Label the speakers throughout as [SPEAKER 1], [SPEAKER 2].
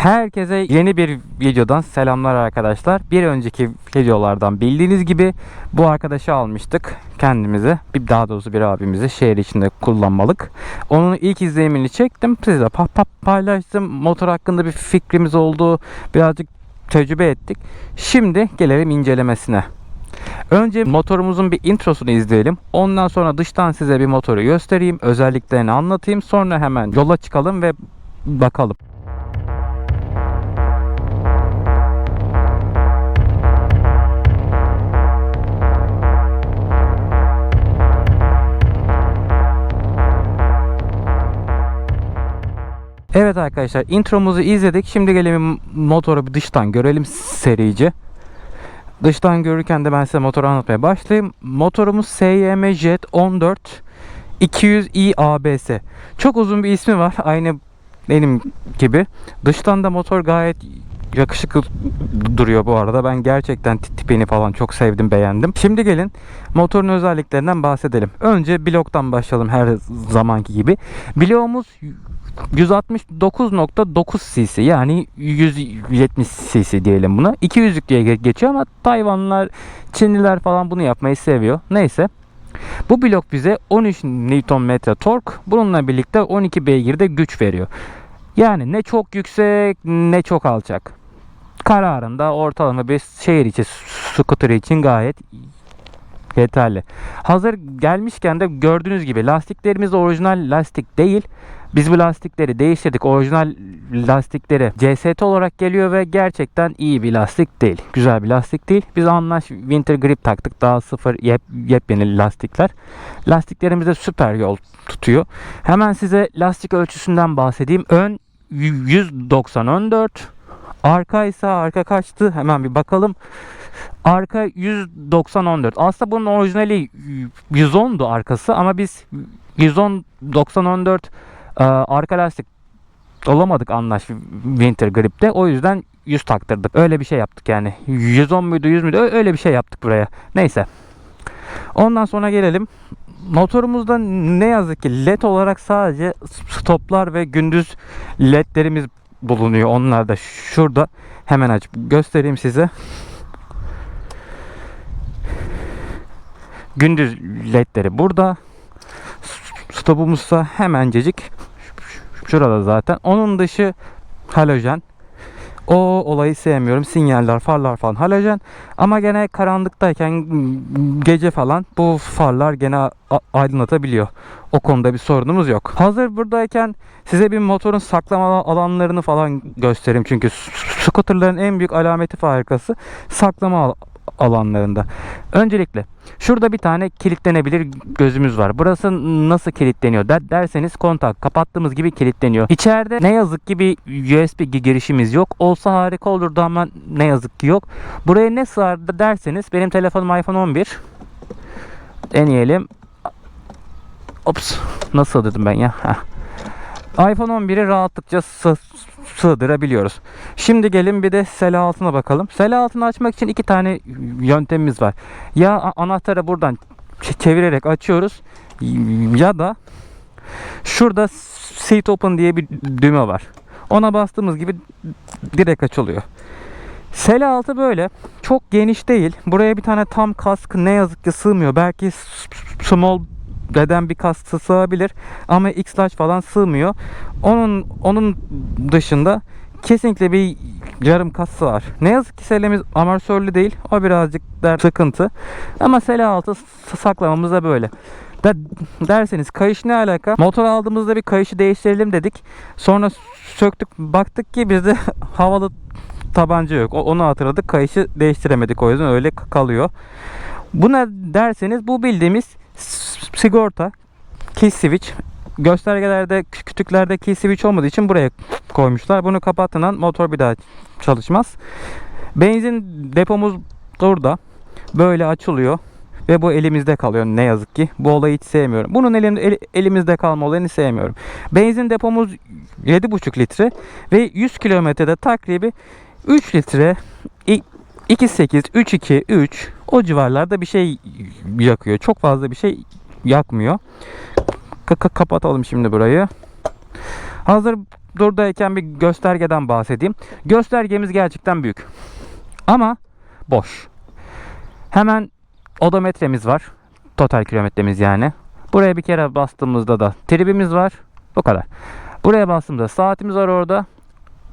[SPEAKER 1] Herkese yeni bir videodan selamlar arkadaşlar. Bir önceki videolardan bildiğiniz gibi bu arkadaşı almıştık kendimize. Bir daha doğrusu bir abimizi şehir içinde kullanmalık. Onun ilk izlenimini çektim. Size pa- pa- paylaştım. Motor hakkında bir fikrimiz oldu. Birazcık tecrübe ettik. Şimdi gelelim incelemesine. Önce motorumuzun bir introsunu izleyelim. Ondan sonra dıştan size bir motoru göstereyim. Özelliklerini anlatayım. Sonra hemen yola çıkalım ve bakalım. Evet arkadaşlar intromuzu izledik. Şimdi gelelim motoru dıştan görelim serici. Dıştan görürken de ben size motoru anlatmaya başlayayım. Motorumuz SYM Jet 14 200i ABS. Çok uzun bir ismi var. Aynı benim gibi. Dıştan da motor gayet yakışıklı duruyor bu arada. Ben gerçekten tipini falan çok sevdim, beğendim. Şimdi gelin motorun özelliklerinden bahsedelim. Önce bloktan başlayalım her zamanki gibi. Bloğumuz 169.9 cc yani 170 cc diyelim buna. 200'lük diye ge- geçiyor ama Tayvanlılar, Çinliler falan bunu yapmayı seviyor. Neyse. Bu blok bize 13 Nm tork, bununla birlikte 12 beygirde güç veriyor. Yani ne çok yüksek ne çok alçak. Kararında ortalama bir şehir içi scooter için gayet yeterli. Hazır gelmişken de gördüğünüz gibi lastiklerimiz orijinal lastik değil. Biz bu lastikleri değiştirdik. Orijinal lastikleri CST olarak geliyor ve gerçekten iyi bir lastik değil. Güzel bir lastik değil. Biz Anlaş Winter Grip taktık. Daha sıfır yep, yepyeni lastikler. Lastiklerimiz de süper yol tutuyor. Hemen size lastik ölçüsünden bahsedeyim. Ön 190 14 Arka ise arka kaçtı? Hemen bir bakalım. Arka 190 14. Aslında bunun orijinali 110'du arkası ama biz 110 90 14 e, arka lastik olamadık anlaş Winter Grip'te. O yüzden 100 taktırdık. Öyle bir şey yaptık yani. 110 muydu 100 müydü? Öyle bir şey yaptık buraya. Neyse. Ondan sonra gelelim. Motorumuzda ne yazık ki led olarak sadece stoplar ve gündüz ledlerimiz bulunuyor. Onlar da şurada. Hemen açıp göstereyim size. Gündüz ledleri burada. Stopumuzsa hemencecik şurada zaten. Onun dışı halojen. O olayı sevmiyorum. Sinyaller, farlar falan halojen. Ama gene karanlıktayken gece falan bu farlar gene aydınlatabiliyor. O konuda bir sorunumuz yok. Hazır buradayken size bir motorun saklama alanlarını falan göstereyim. Çünkü scooterların en büyük alameti farikası saklama alanlarında. Öncelikle şurada bir tane kilitlenebilir gözümüz var. Burası nasıl kilitleniyor der, derseniz kontak kapattığımız gibi kilitleniyor. İçeride ne yazık ki bir USB gi- girişimiz yok. Olsa harika olurdu ama ne yazık ki yok. Buraya ne sığar derseniz benim telefonum iPhone 11. Deneyelim. Ops. Nasıl dedim ben ya? Heh. iPhone 11'i rahatlıkça sığdırabiliyoruz. Şimdi gelin bir de sele altına bakalım. Sele altını açmak için iki tane yöntemimiz var. Ya anahtarı buradan çevirerek açıyoruz ya da şurada seat open diye bir düğme var. Ona bastığımız gibi direkt açılıyor. Sele altı böyle. Çok geniş değil. Buraya bir tane tam kask ne yazık ki sığmıyor. Belki small beden bir kask sığabilir ama X large falan sığmıyor. Onun onun dışında kesinlikle bir yarım kas sığar. Ne yazık ki selemiz amortisörlü değil. O birazcık der sıkıntı. Ama sele altı saklamamız da böyle. Der, derseniz kayış ne alaka? Motor aldığımızda bir kayışı değiştirelim dedik. Sonra söktük baktık ki bizde havalı tabanca yok. Onu hatırladık. Kayışı değiştiremedik o yüzden öyle kalıyor. Bu ne derseniz bu bildiğimiz sigorta kill switch göstergelerde kü- kütüklerde kill switch olmadığı için buraya koymuşlar. Bunu kapattığın an motor bir daha çalışmaz. Benzin depomuz burada. Böyle açılıyor. Ve bu elimizde kalıyor ne yazık ki. Bu olayı hiç sevmiyorum. Bunun elim, el- elimizde kalma olayını sevmiyorum. Benzin depomuz 7,5 litre ve 100 kilometrede takribi 3 litre 2.8, 3.2, 3 o civarlarda bir şey yakıyor. Çok fazla bir şey yakmıyor. Ka- kapatalım şimdi burayı. Hazır buradayken bir göstergeden bahsedeyim. Göstergemiz gerçekten büyük. Ama boş. Hemen odometremiz var. Total kilometremiz yani. Buraya bir kere bastığımızda da tribimiz var. Bu kadar. Buraya bastığımızda saatimiz var orada.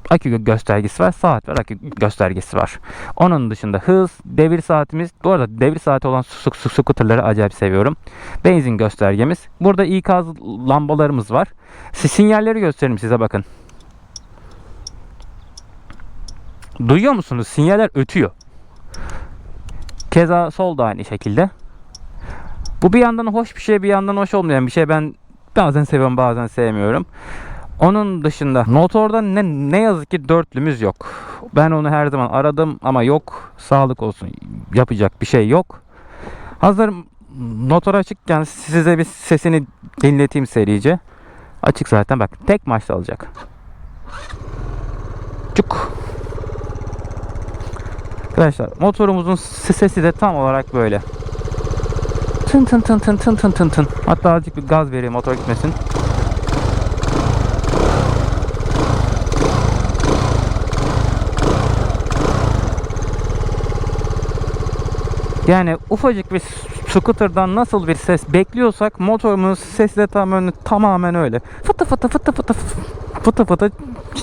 [SPEAKER 1] Akü gö- göstergesi var. Saat var. Akü göstergesi var. Onun dışında hız, devir saatimiz. Bu arada devir saati olan scooterları acayip seviyorum. Benzin göstergemiz. Burada ikaz lambalarımız var. Si- Sinyalleri göstereyim size bakın. Duyuyor musunuz? Sinyaller ötüyor. Keza sol da aynı şekilde. Bu bir yandan hoş bir şey, bir yandan hoş olmayan bir şey. Ben bazen seviyorum, bazen sevmiyorum. Onun dışında motorda ne, ne yazık ki dörtlümüz yok. Ben onu her zaman aradım ama yok. Sağlık olsun. Yapacak bir şey yok. Hazır motor açıkken size bir sesini dinleteyim serice. Açık zaten bak tek maçta alacak. Çuk. Arkadaşlar motorumuzun sesi de tam olarak böyle. Tın tın tın tın tın tın tın tın. Hatta azıcık bir gaz vereyim motor gitmesin. Yani ufacık bir scooter'dan nasıl bir ses bekliyorsak motorumuz sesi de tamamen, tamamen öyle. Fıtı fıtı fıtı fıtı fıtı fıtı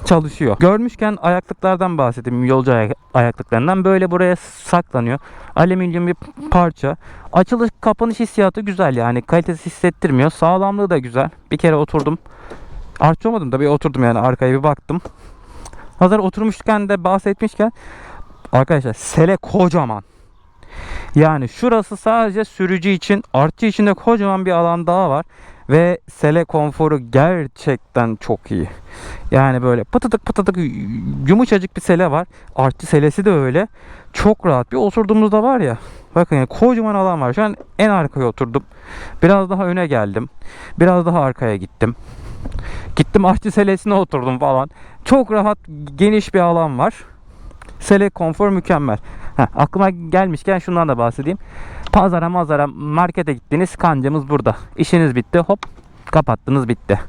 [SPEAKER 1] çalışıyor. Görmüşken ayaklıklardan bahsedeyim. Yolcu ayak- ayaklıklarından. Böyle buraya saklanıyor. Alüminyum bir parça. Açılış kapanış hissiyatı güzel yani. Kalitesi hissettirmiyor. Sağlamlığı da güzel. Bir kere oturdum. Artçı olmadım da bir oturdum yani arkaya bir baktım. Hazır oturmuşken de bahsetmişken arkadaşlar sele kocaman. Yani şurası sadece sürücü için, artçı için de kocaman bir alan daha var. Ve sele konforu gerçekten çok iyi. Yani böyle pıtıdık pıtıdık yumuşacık bir sele var. Artçı selesi de öyle. Çok rahat. Bir oturduğumuzda var ya. Bakın yani kocaman alan var. Şu an en arkaya oturdum. Biraz daha öne geldim. Biraz daha arkaya gittim. Gittim artçı selesine oturdum falan. Çok rahat geniş bir alan var. Sele konfor mükemmel. Heh, aklıma gelmişken şundan da bahsedeyim. Pazara mazara markete gittiniz kancamız burada. İşiniz bitti hop kapattınız bitti.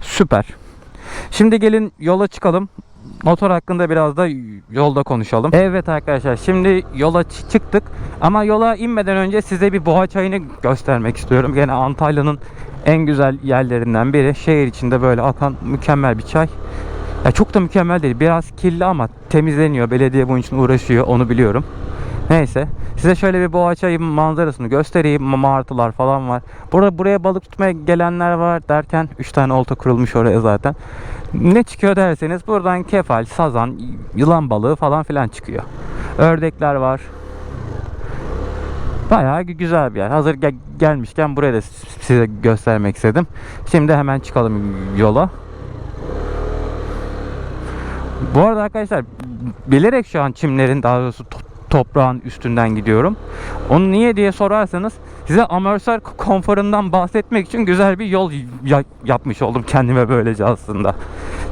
[SPEAKER 1] Süper. Şimdi gelin yola çıkalım. Motor hakkında biraz da yolda konuşalım. Evet arkadaşlar şimdi yola çı- çıktık. Ama yola inmeden önce size bir boğa çayını göstermek istiyorum. Gene Antalya'nın en güzel yerlerinden biri. Şehir içinde böyle akan mükemmel bir çay. Ya çok da mükemmel değil. Biraz kirli ama temizleniyor. Belediye bunun için uğraşıyor. Onu biliyorum. Neyse. Size şöyle bir boğa çayı manzarasını göstereyim. Ma- Martılar falan var. Burada buraya balık tutmaya gelenler var derken 3 tane olta kurulmuş oraya zaten. Ne çıkıyor derseniz buradan kefal, sazan, yılan balığı falan filan çıkıyor. Ördekler var. Bayağı gü- güzel bir yer. Hazır gel- gelmişken buraya da size göstermek istedim. Şimdi hemen çıkalım yola. Bu arada arkadaşlar bilerek şu an çimlerin daha doğrusu to- toprağın üstünden gidiyorum. Onu niye diye sorarsanız size amortisör konforundan bahsetmek için güzel bir yol ya- yapmış oldum kendime böylece aslında.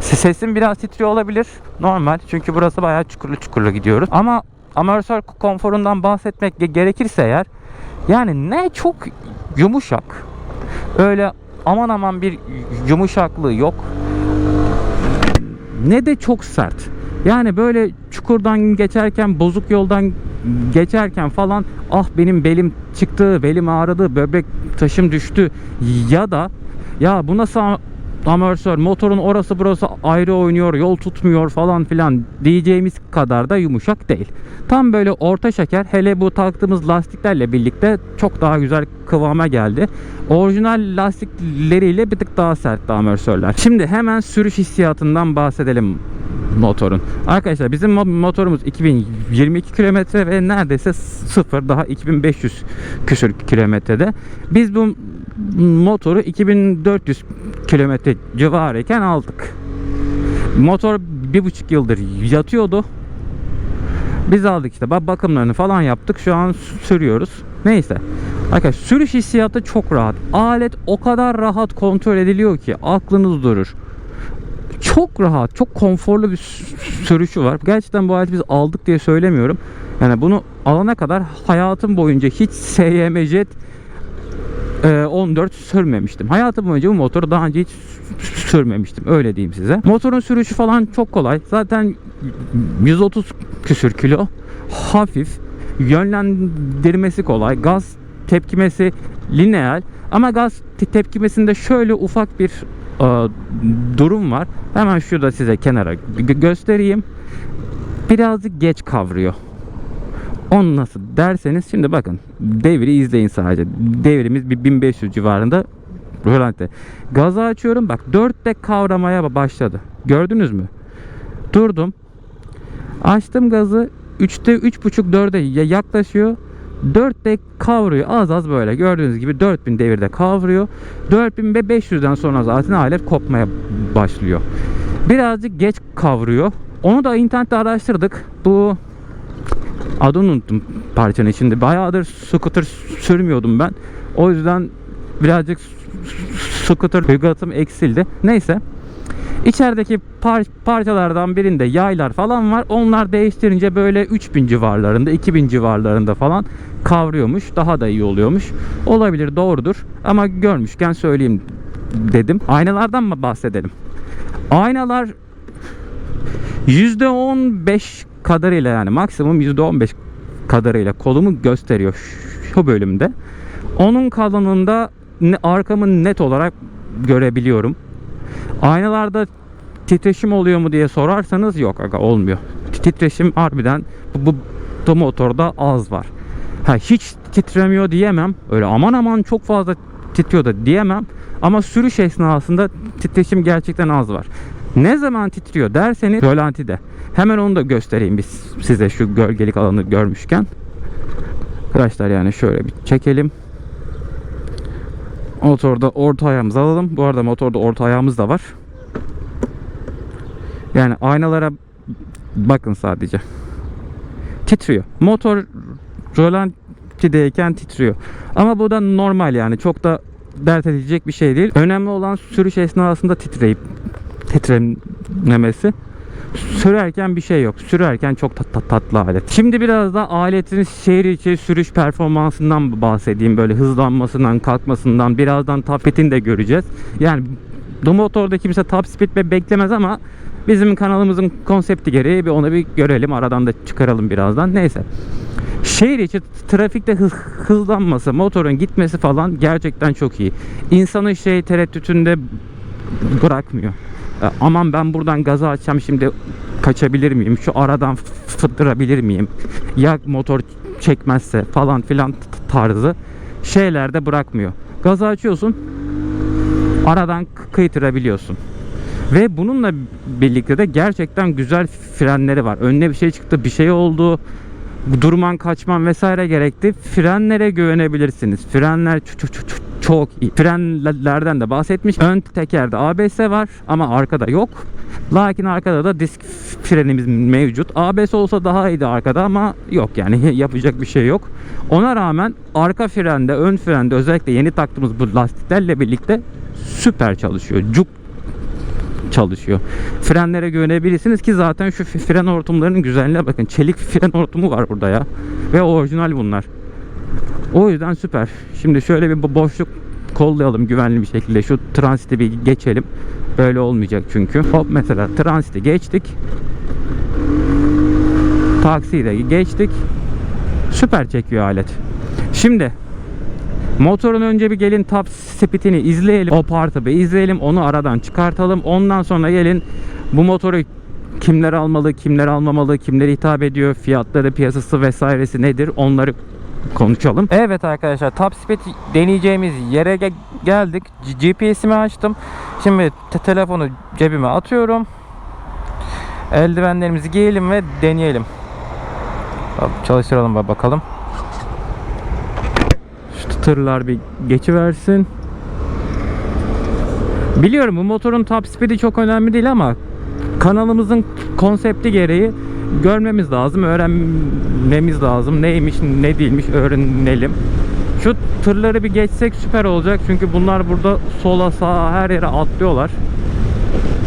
[SPEAKER 1] Se- Sesim biraz titriyor olabilir. Normal. Çünkü burası bayağı çukurlu çukurlu gidiyoruz. Ama amortisör konforundan bahsetmek ge- gerekirse eğer yani ne çok yumuşak. Öyle aman aman bir yumuşaklığı yok ne de çok sert. Yani böyle çukurdan geçerken, bozuk yoldan geçerken falan ah benim belim çıktı, belim ağrıdı, böbrek taşım düştü ya da ya bu nasıl amortisör, motorun orası burası ayrı oynuyor, yol tutmuyor falan filan diyeceğimiz kadar da yumuşak değil. Tam böyle orta şeker hele bu taktığımız lastiklerle birlikte çok daha güzel kıvama geldi. Orijinal lastikleriyle bir tık daha sertti amortisörler. Şimdi hemen sürüş hissiyatından bahsedelim motorun. Arkadaşlar bizim mo- motorumuz 2022 kilometre ve neredeyse sıfır daha 2500 küsür kilometrede. Biz bu motoru 2400 kilometre civarıyken aldık. Motor bir buçuk yıldır yatıyordu. Biz aldık işte bak bakımlarını falan yaptık. Şu an sürüyoruz. Neyse. Arkadaşlar sürüş hissiyatı çok rahat. Alet o kadar rahat kontrol ediliyor ki aklınız durur. Çok rahat, çok konforlu bir sü- sürüşü var. Gerçekten bu aleti biz aldık diye söylemiyorum. Yani bunu alana kadar hayatım boyunca hiç SYM Jet e, 14 sürmemiştim. Hayatım boyunca bu motoru daha önce hiç sürmemiştim. Öyle diyeyim size. Motorun sürüşü falan çok kolay. Zaten 130 küsür kilo. Hafif. Yönlendirmesi kolay. Gaz tepkimesi lineal. Ama gaz te- tepkimesinde şöyle ufak bir e, durum var. Hemen şurada size kenara gö- göstereyim. Birazcık geç kavruyor. On nasıl derseniz şimdi bakın devri izleyin sadece. Devrimiz bir 1500 civarında rölante. Gazı açıyorum bak 4'te kavramaya başladı. Gördünüz mü? Durdum. Açtım gazı 3'te 3.5 4'e ya- yaklaşıyor. 4'te kavruyor az az böyle gördüğünüz gibi 4000 devirde kavruyor. 4500'den sonra zaten alet kopmaya başlıyor. Birazcık geç kavruyor. Onu da internette araştırdık. Bu adını unuttum parçanın içinde. Bayağıdır scooter sürmüyordum ben. O yüzden birazcık scooter hügatım eksildi. Neyse. İçerideki par- parçalardan birinde yaylar falan var. Onlar değiştirince böyle 3000 civarlarında, 2000 civarlarında falan kavruyormuş. Daha da iyi oluyormuş. Olabilir, doğrudur. Ama görmüşken söyleyeyim dedim. Aynalardan mı bahsedelim? Aynalar %15 kadarıyla yani maksimum %15 kadarıyla kolumu gösteriyor şu bölümde. Onun kalınlığında ne, arkamı net olarak görebiliyorum. Aynalarda titreşim oluyor mu diye sorarsanız yok aga olmuyor. Titreşim harbiden bu, bu, bu motorda az var. Ha hiç titremiyor diyemem. Öyle aman aman çok fazla titriyor da diyemem. Ama sürüş esnasında titreşim gerçekten az var. Ne zaman titriyor derseniz rölantide. Hemen onu da göstereyim biz size şu gölgelik alanı görmüşken. Arkadaşlar yani şöyle bir çekelim. Motorda orta ayağımızı alalım. Bu arada motorda orta ayağımız da var. Yani aynalara bakın sadece. Titriyor. Motor rölantideyken titriyor. Ama bu da normal yani. Çok da dert edilecek bir şey değil. Önemli olan sürüş esnasında titreyip titrememesi. Sürerken bir şey yok. Sürerken çok tat, tat- tatlı alet. Şimdi biraz da aletin şehir içi sürüş performansından bahsedeyim. Böyle hızlanmasından, kalkmasından. Birazdan speed'ini de göreceğiz. Yani bu motorda kimse top speed be- beklemez ama bizim kanalımızın konsepti gereği bir onu bir görelim. Aradan da çıkaralım birazdan. Neyse. Şehir içi trafikte hız, hızlanması, motorun gitmesi falan gerçekten çok iyi. İnsanın şey tereddütünde bırakmıyor. E, Aman ben buradan gazı açacağım şimdi kaçabilir miyim? Şu aradan fıttırabilir miyim? Ya motor çekmezse falan filan tarzı şeylerde bırakmıyor. Gazı açıyorsun aradan kıytırabiliyorsun. Ve bununla birlikte de gerçekten güzel frenleri var. Önüne bir şey çıktı, bir şey oldu. Durman, kaçman vesaire gerekti. Frenlere güvenebilirsiniz. Frenler çok, iyi. Frenlerden de bahsetmiş. Ön tekerde ABS var ama arkada yok. Lakin arkada da disk frenimiz mevcut. ABS olsa daha iyiydi arkada ama yok yani yapacak bir şey yok. Ona rağmen arka frende, ön frende özellikle yeni taktığımız bu lastiklerle birlikte süper çalışıyor. Cuk çalışıyor. Frenlere güvenebilirsiniz ki zaten şu fren hortumlarının güzelliğine bakın. Çelik fren hortumu var burada ya. Ve orijinal bunlar. O yüzden süper. Şimdi şöyle bir bo- boşluk kollayalım güvenli bir şekilde. Şu transiti bir geçelim. Böyle olmayacak çünkü. Hop mesela transiti geçtik. Taksiyi de geçtik. Süper çekiyor alet. Şimdi Motorun önce bir gelin top speed'ini izleyelim. O partı bir izleyelim. Onu aradan çıkartalım. Ondan sonra gelin bu motoru kimler almalı, kimler almamalı, kimlere hitap ediyor, fiyatları, piyasası vesairesi nedir onları konuşalım. Evet arkadaşlar top speed deneyeceğimiz yere ge- geldik. GPS'imi açtım. Şimdi te- telefonu cebime atıyorum. Eldivenlerimizi giyelim ve deneyelim. Çalıştıralım ba- bakalım. Şu tırlar bir geçiversin. Biliyorum bu motorun top speed'i çok önemli değil ama kanalımızın konsepti gereği görmemiz lazım, öğrenmemiz lazım. Neymiş, ne değilmiş öğrenelim. Şu tırları bir geçsek süper olacak çünkü bunlar burada sola sağa her yere atlıyorlar.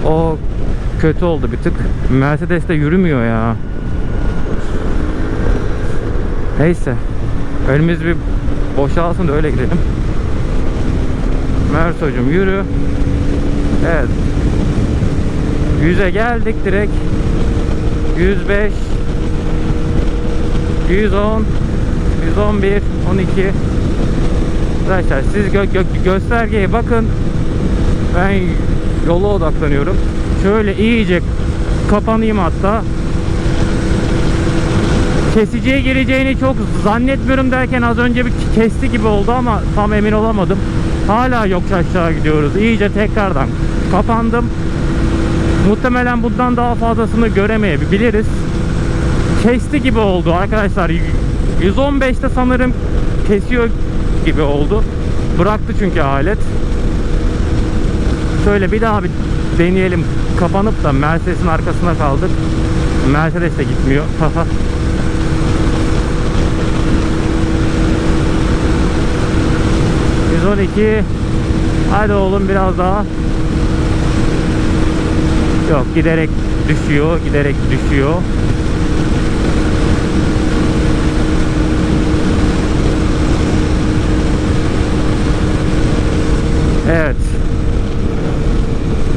[SPEAKER 1] O kötü oldu bir tık. Mercedes de yürümüyor ya. Neyse. Önümüz bir boşalsın da öyle girelim. Merso'cum yürü. Evet. 100'e geldik direkt. 105 110 111 12 Arkadaşlar siz gö- gö- göstergeye bakın. Ben yola odaklanıyorum. Şöyle iyice kapanayım hatta. Kesiciye gireceğini çok zannetmiyorum derken az önce bir kesti gibi oldu ama tam emin olamadım. Hala yokuş aşağı gidiyoruz. İyice tekrardan kapandım. Muhtemelen bundan daha fazlasını göremeyebiliriz. Kesti gibi oldu arkadaşlar. 115'te sanırım kesiyor gibi oldu. Bıraktı çünkü alet. Şöyle bir daha bir deneyelim. Kapanıp da Mercedes'in arkasına kaldık. Mercedes de gitmiyor. ...112... Hadi oğlum biraz daha. Yok giderek düşüyor, giderek düşüyor. Evet.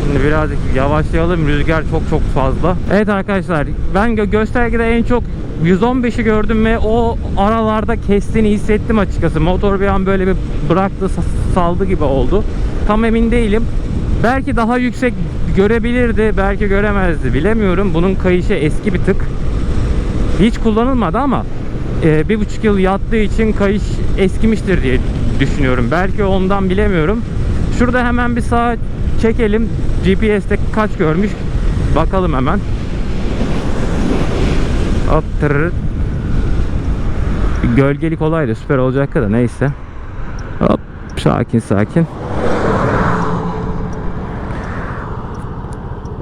[SPEAKER 1] Şimdi birazcık yavaşlayalım. Rüzgar çok çok fazla. Evet arkadaşlar ben gö- göstergede en çok 115'i gördüm ve o aralarda kestiğini hissettim açıkçası. Motor bir an böyle bir bıraktı sa- saldı gibi oldu. Tam emin değilim. Belki daha yüksek görebilirdi, belki göremezdi bilemiyorum. Bunun kayışı eski bir tık. Hiç kullanılmadı ama e, bir buçuk yıl yattığı için kayış eskimiştir diye düşünüyorum. Belki ondan bilemiyorum. Şurada hemen bir sağa çekelim. GPS'te kaç görmüş? Bakalım hemen. Tırırıt. Gölgelik olaydı süper olacaktı da neyse. Hop sakin sakin.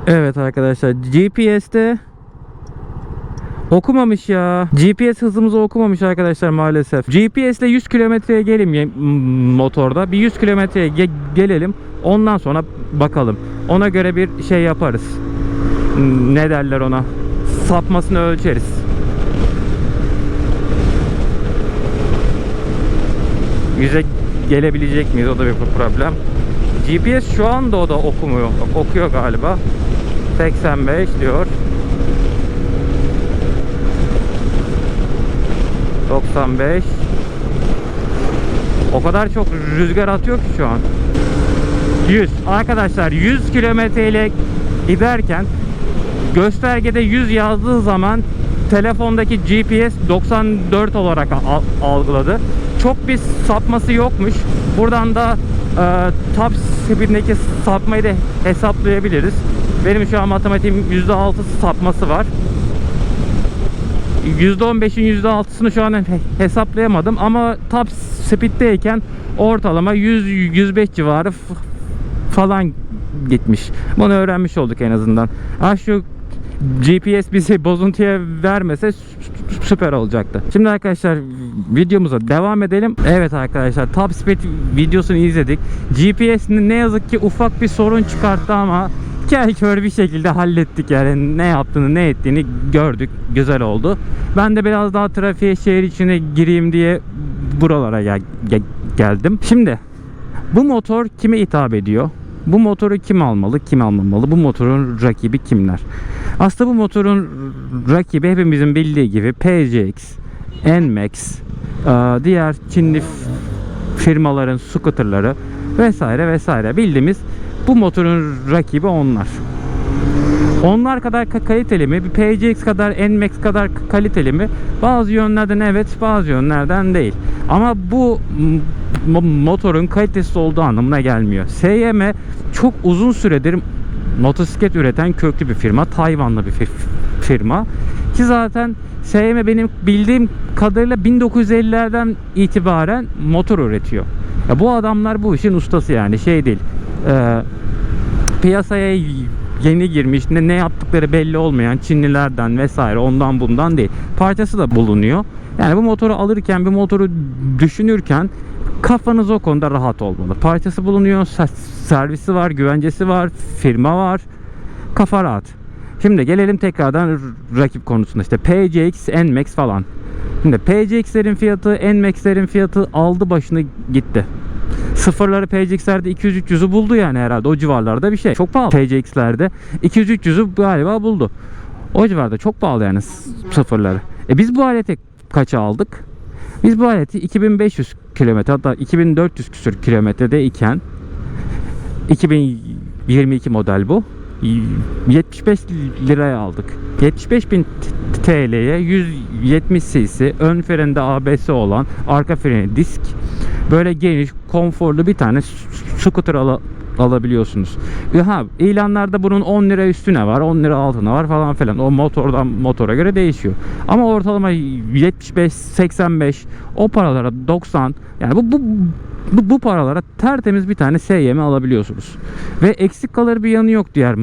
[SPEAKER 1] Evet arkadaşlar GPS'te okumamış ya. GPS hızımızı okumamış arkadaşlar maalesef. GPS ile 100 kilometreye m- motorda. Bir 100 kilometreye ge- gelelim. Ondan sonra bakalım. Ona göre bir şey yaparız. Ne derler ona? Sapmasını ölçeriz. Yüze gelebilecek miyiz? O da bir problem. GPS şu anda o da okumuyor. Okuyor galiba. 85 diyor. 95 O kadar çok rüzgar atıyor ki şu an. 100 Arkadaşlar 100 kilometre ile giderken Göstergede 100 yazdığı zaman Telefondaki GPS 94 olarak al- algıladı. Çok bir sapması yokmuş. Buradan da e, top speed'indeki sapmayı da hesaplayabiliriz Benim şu an matematiğim %6 sapması var %15'in %6'sını şu an he- hesaplayamadım ama top speed'deyken ortalama 100-105 civarı falan gitmiş. Bunu öğrenmiş olduk en azından. Ha şu GPS bizi bozuntuya vermese sü- sü- süper olacaktı. Şimdi arkadaşlar videomuza devam edelim. Evet arkadaşlar top speed videosunu izledik. GPS ne yazık ki ufak bir sorun çıkarttı ama kör bir şekilde hallettik yani. Ne yaptığını ne ettiğini gördük. Güzel oldu. Ben de biraz daha trafiğe şehir içine gireyim diye buralara gel- gel- geldim. Şimdi bu motor kime hitap ediyor? Bu motoru kim almalı kim almamalı? Bu motorun rakibi kimler? Aslında bu motorun rakibi hepimizin bildiği gibi PCX NMAX eee, diğer Çinli firmaların scooterları vesaire vesaire. Bildiğimiz bu motorun rakibi onlar. Onlar kadar ka- kaliteli mi? Bir PCX kadar, NMAX kadar kaliteli mi? Bazı yönlerden evet, bazı yönlerden değil. Ama bu motorun kalitesiz olduğu anlamına gelmiyor. SYM çok uzun süredir motosiklet üreten köklü bir firma. Tayvanlı bir fir- firma. Ki zaten SYM benim bildiğim kadarıyla 1950'lerden itibaren motor üretiyor. Ya bu adamlar bu işin ustası yani şey değil. Ee, piyasaya yeni girmiş ne, ne yaptıkları belli olmayan Çinlilerden vesaire ondan bundan değil. Parçası da bulunuyor. Yani bu motoru alırken bir motoru düşünürken kafanız o konuda rahat olmalı. Parçası bulunuyor, ser- servisi var, güvencesi var, firma var. Kafa rahat. Şimdi gelelim tekrardan rakip konusunda işte PCX, NMAX falan. Şimdi PCX'lerin fiyatı, NMAX'lerin fiyatı aldı başını gitti. Sıfırları PCX'lerde 200-300'ü buldu yani herhalde. O civarlarda bir şey. Çok pahalı. PCX'lerde 200-300'ü galiba buldu. O civarda çok pahalı yani sıfırları. E biz bu aleti kaça aldık? Biz bu aleti 2500 kilometre hatta 2400 küsür kilometrede iken 2022 model bu. 75 liraya aldık. 75 bin TL'ye 170 cc ön frende ABS olan arka freni disk böyle geniş konforlu bir tane scooter ala- alabiliyorsunuz. Ya Ha, ilanlarda bunun 10 lira üstüne var 10 lira altına var falan filan o motordan motora göre değişiyor. Ama ortalama 75 85 o paralara 90 yani bu bu bu, bu paralara tertemiz bir tane SYM alabiliyorsunuz. Ve eksik kalır bir yanı yok diğer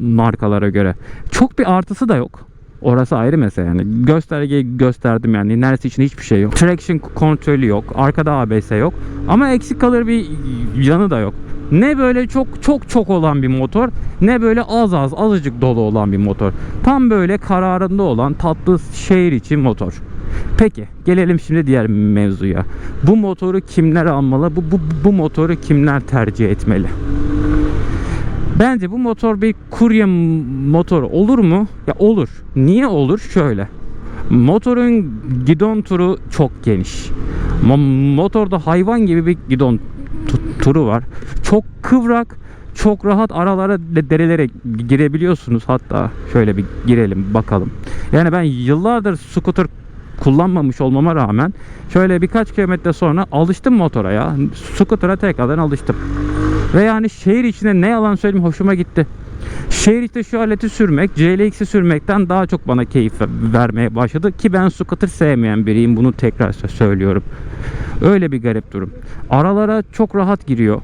[SPEAKER 1] markalara göre. Çok bir artısı da yok. Orası ayrı mesele yani. Göstergeyi gösterdim yani. Neresi için hiçbir şey yok. Traction kontrolü yok. Arkada ABS yok. Ama eksik kalır bir yanı da yok. Ne böyle çok çok çok olan bir motor ne böyle az az azıcık dolu olan bir motor. Tam böyle kararında olan tatlı şehir için motor. Peki gelelim şimdi diğer mevzuya. Bu motoru kimler almalı? Bu, bu, bu motoru kimler tercih etmeli? Bence bu motor bir kurye motoru olur mu? Ya olur. Niye olur? Şöyle. Motorun gidon turu çok geniş. Mo- motorda hayvan gibi bir gidon tu- turu var. Çok kıvrak, çok rahat aralara de- derelere girebiliyorsunuz. Hatta şöyle bir girelim bakalım. Yani ben yıllardır scooter kullanmamış olmama rağmen şöyle birkaç kilometre sonra alıştım motora ya. Scooter'a tekrardan alıştım. Ve yani şehir içinde ne yalan söyleyeyim hoşuma gitti. Şehir içinde şu aleti sürmek, CLX'i sürmekten daha çok bana keyif vermeye başladı. Ki ben scooter sevmeyen biriyim. Bunu tekrar sö- söylüyorum. Öyle bir garip durum. Aralara çok rahat giriyor.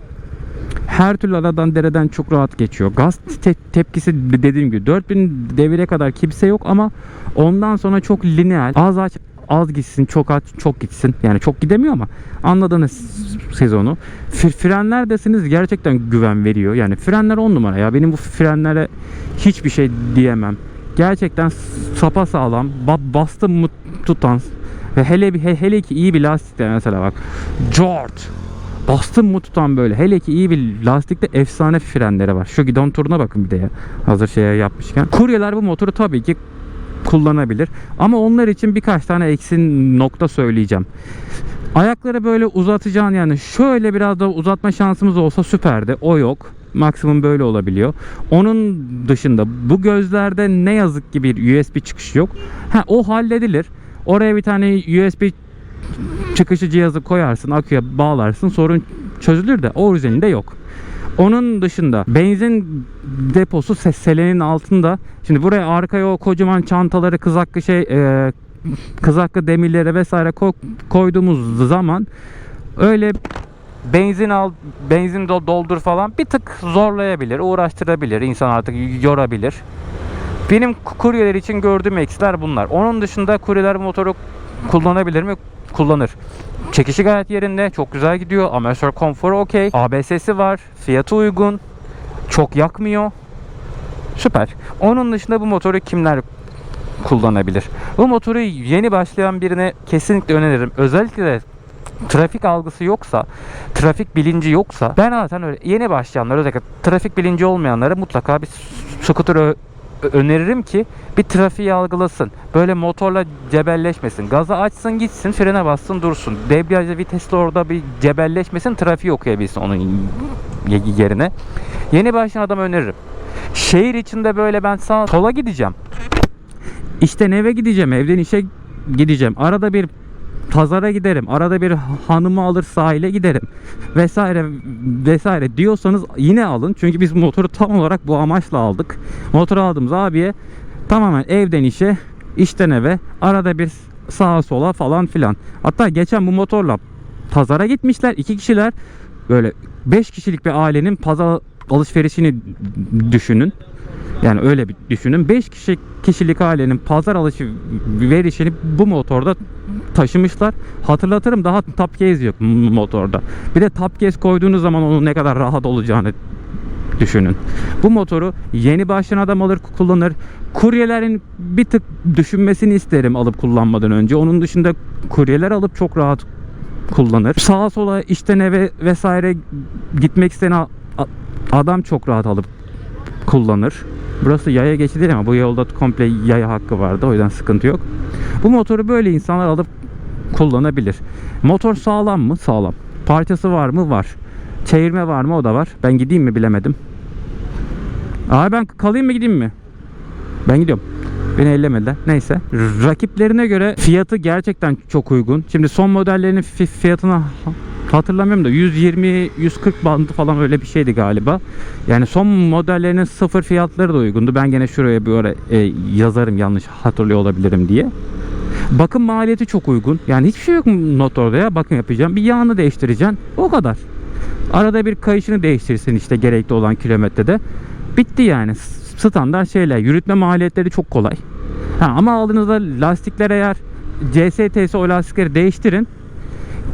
[SPEAKER 1] Her türlü aradan dereden çok rahat geçiyor. Gaz te- tepkisi de- dediğim gibi 4000 devire kadar kimse yok ama ondan sonra çok lineal. Az aç az gitsin çok aç çok gitsin. Yani çok gidemiyor ama anladınız siz onu. F- frenler desiniz gerçekten güven veriyor. Yani frenler 10 numara ya. Benim bu frenlere hiçbir şey diyemem. Gerçekten sapa sağlam, ba- bastım mı tutan ve hele he- hele ki iyi bir lastikte mesela bak. George Bastım mı tutan böyle. Hele ki iyi bir lastikte efsane frenleri var. Şu gidon turuna bakın bir de ya. Hazır şeye yapmışken. Kuryeler bu motoru tabii ki kullanabilir. Ama onlar için birkaç tane eksin nokta söyleyeceğim. Ayakları böyle uzatacaksın yani şöyle biraz da uzatma şansımız olsa süperdi. O yok. Maksimum böyle olabiliyor. Onun dışında bu gözlerde ne yazık ki bir USB çıkışı yok. Ha o halledilir. Oraya bir tane USB çıkışı cihazı koyarsın, aküye bağlarsın, sorun çözülür de orijinalinde yok. Onun dışında benzin deposu se- selenin altında. Şimdi buraya arkaya o kocaman çantaları kız hakkı şey e, kız hakkı demirleri vesaire ko- koyduğumuz zaman öyle benzin al benzin do- doldur falan bir tık zorlayabilir, uğraştırabilir, insan artık yorabilir. Benim kuryeler için gördüğüm eksiler bunlar. Onun dışında kuryeler motoru kullanabilir mi? Kullanır. Çekişi gayet yerinde. Çok güzel gidiyor. Amatör konforu okey. ABS'si var. Fiyatı uygun. Çok yakmıyor. Süper. Onun dışında bu motoru kimler kullanabilir? Bu motoru yeni başlayan birine kesinlikle öneririm. Özellikle trafik algısı yoksa, trafik bilinci yoksa ben zaten öyle yeni başlayanlar özellikle trafik bilinci olmayanlara mutlaka bir scooter öneririm ki bir trafiği algılasın. Böyle motorla cebelleşmesin. Gaza açsın gitsin, frene bassın dursun. Debriyajla vitesle orada bir cebelleşmesin, trafiği okuyabilsin onun yerine. Yeni başlayan adam öneririm. Şehir içinde böyle ben sağa sola gideceğim. İşten eve gideceğim, evden işe gideceğim. Arada bir pazara giderim. Arada bir hanımı alır sahile giderim. Vesaire vesaire diyorsanız yine alın. Çünkü biz motoru tam olarak bu amaçla aldık. Motoru aldığımız abiye tamamen evden işe, işten eve, arada bir sağa sola falan filan. Hatta geçen bu motorla pazara gitmişler. iki kişiler böyle 5 kişilik bir ailenin pazar alışverişini düşünün. Yani öyle bir düşünün. 5 kişi kişilik ailenin pazar alışverişini bu motorda taşımışlar. Hatırlatırım daha top case yok motorda. Bir de top case koyduğunuz zaman onun ne kadar rahat olacağını düşünün. Bu motoru yeni başlayan adam alır kullanır. Kuryelerin bir tık düşünmesini isterim alıp kullanmadan önce. Onun dışında kuryeler alıp çok rahat kullanır. Sağa sola işten eve vesaire gitmek isteyen adam çok rahat alıp kullanır. Burası yaya geçidi değil ama bu yolda komple yaya hakkı vardı. O yüzden sıkıntı yok. Bu motoru böyle insanlar alıp kullanabilir. Motor sağlam mı? Sağlam. Parçası var mı? Var. Çevirme var mı? O da var. Ben gideyim mi bilemedim. Abi ben kalayım mı gideyim mi? Ben gidiyorum. Beni ellemediler. Neyse. Rakiplerine göre fiyatı gerçekten çok uygun. Şimdi son modellerinin fi- fiyatını ha- hatırlamıyorum da 120-140 bandı falan öyle bir şeydi galiba. Yani son modellerinin sıfır fiyatları da uygundu. Ben gene şuraya bir ara e, yazarım yanlış hatırlıyor olabilirim diye. Bakım maliyeti çok uygun. Yani hiçbir şey yok motorda ya. Bakım yapacağım. Bir yağını değiştireceksin. O kadar. Arada bir kayışını değiştirsin işte gerekli olan kilometrede. Bitti yani. Standart şeyler. Yürütme maliyetleri çok kolay. Ha, ama aldığınızda lastikler eğer CST'si o lastikleri değiştirin.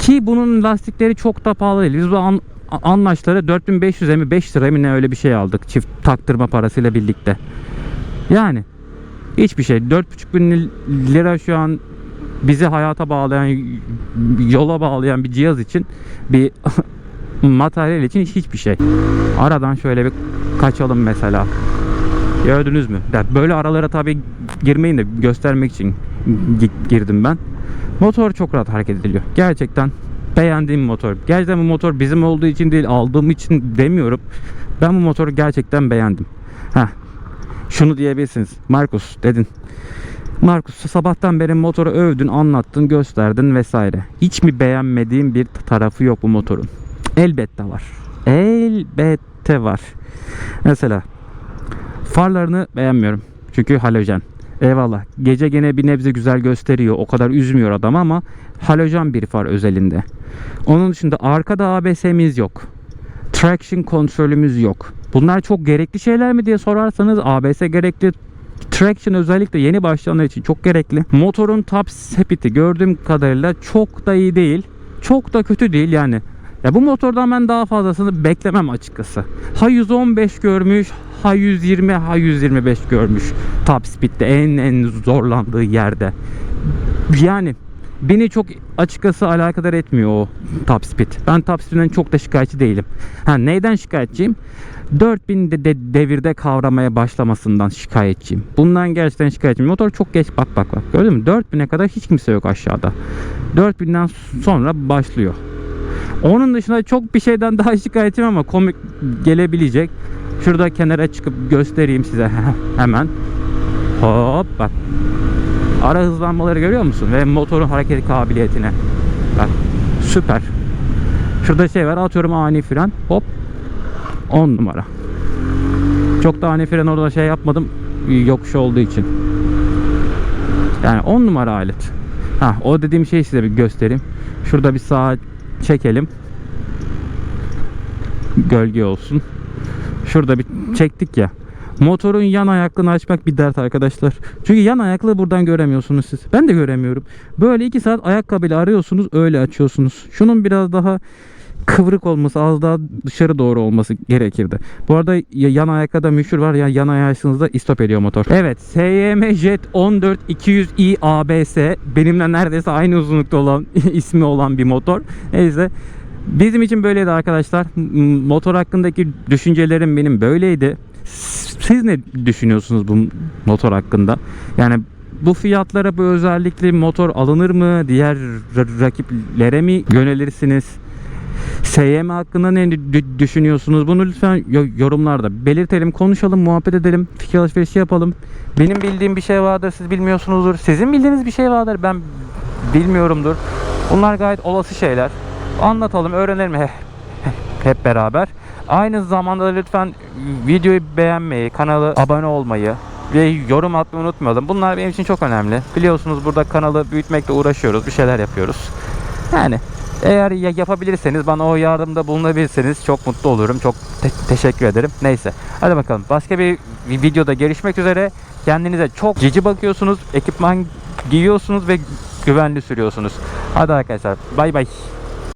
[SPEAKER 1] Ki bunun lastikleri çok da pahalı değil. Biz bu an, anlaşları 4500'e mi 5 liraya mı ne öyle bir şey aldık. Çift taktırma parasıyla birlikte. Yani hiçbir şey. 4,5 bin lira şu an bizi hayata bağlayan, yola bağlayan bir cihaz için bir materyal için hiçbir şey. Aradan şöyle bir kaçalım mesela. Gördünüz mü? Böyle aralara tabii girmeyin de göstermek için gi- girdim ben. Motor çok rahat hareket ediliyor. Gerçekten beğendiğim motor. Gerçekten bu motor bizim olduğu için değil aldığım için demiyorum. Ben bu motoru gerçekten beğendim. Heh. Şunu diyebilirsiniz. Markus dedin. Markus sabahtan beri motoru övdün, anlattın, gösterdin vesaire. Hiç mi beğenmediğim bir tarafı yok bu motorun? Elbette var. Elbette var. Mesela farlarını beğenmiyorum. Çünkü halojen. Eyvallah. Gece gene bir nebze güzel gösteriyor. O kadar üzmüyor adam ama halojen bir far özelinde. Onun dışında arkada ABS'miz yok. Traction kontrolümüz yok. Bunlar çok gerekli şeyler mi diye sorarsanız ABS gerekli. Traction özellikle yeni başlayanlar için çok gerekli. Motorun top speed'i gördüğüm kadarıyla çok da iyi değil. Çok da kötü değil yani. Ya bu motordan ben daha fazlasını beklemem açıkçası. Ha 115 görmüş, ha 120, ha 125 görmüş. Top speed'de en en zorlandığı yerde. Yani beni çok açıkçası alakadar etmiyor o top speed. Ben top speed'den çok da şikayetçi değilim. Ha neyden şikayetçiyim? 4000 de, de devirde kavramaya başlamasından şikayetçiyim. Bundan gerçekten şikayetçiyim. Motor çok geç bak bak bak. Gördün mü? 4000'e kadar hiç kimse yok aşağıda. 4000'den sonra başlıyor. Onun dışında çok bir şeyden daha şikayetçiyim ama komik gelebilecek. Şurada kenara çıkıp göstereyim size hemen. Hop bak. Ara hızlanmaları görüyor musun? Ve motorun hareket kabiliyetine. Bak süper. Şurada şey var atıyorum ani fren. Hop 10 numara. Çok da ani fren orada şey yapmadım. Yokuş olduğu için. Yani 10 numara alet. Ha o dediğim şeyi size bir göstereyim. Şurada bir sağa çekelim. Gölge olsun. Şurada bir çektik ya. Motorun yan ayaklığını açmak bir dert arkadaşlar. Çünkü yan ayaklığı buradan göremiyorsunuz siz. Ben de göremiyorum. Böyle 2 saat ayakkabıyla arıyorsunuz öyle açıyorsunuz. Şunun biraz daha kıvrık olması az daha dışarı doğru olması gerekirdi. Bu arada ya- yan ayakta meşhur var ya yan ayaksınızda istop ediyor motor. Evet SYM Jet 14 200i ABS benimle neredeyse aynı uzunlukta olan ismi olan bir motor. Neyse Bizim için böyleydi arkadaşlar. Motor hakkındaki düşüncelerim benim böyleydi. Siz ne düşünüyorsunuz bu motor hakkında? Yani bu fiyatlara bu özellikli motor alınır mı? Diğer ra- rakiplere mi yönelirsiniz? SYM hakkında ne dü- düşünüyorsunuz? Bunu lütfen yo- yorumlarda belirtelim, konuşalım, muhabbet edelim, fikir alışverişi yapalım. Benim bildiğim bir şey vardır, siz bilmiyorsunuzdur. Sizin bildiğiniz bir şey vardır, ben bilmiyorumdur. Bunlar gayet olası şeyler. Anlatalım, öğrenelim he- he- hep beraber. Aynı zamanda da lütfen videoyu beğenmeyi, kanala abone olmayı ve yorum atmayı unutmayalım. Bunlar benim için çok önemli. Biliyorsunuz burada kanalı büyütmekle uğraşıyoruz, bir şeyler yapıyoruz. Yani eğer ya- yapabilirseniz bana o yardımda bulunabilirseniz çok mutlu olurum. Çok te- teşekkür ederim. Neyse. Hadi bakalım. Başka bir vi- videoda görüşmek üzere. Kendinize çok cici bakıyorsunuz. Ekipman giyiyorsunuz ve güvenli sürüyorsunuz. Hadi arkadaşlar. Bay bay.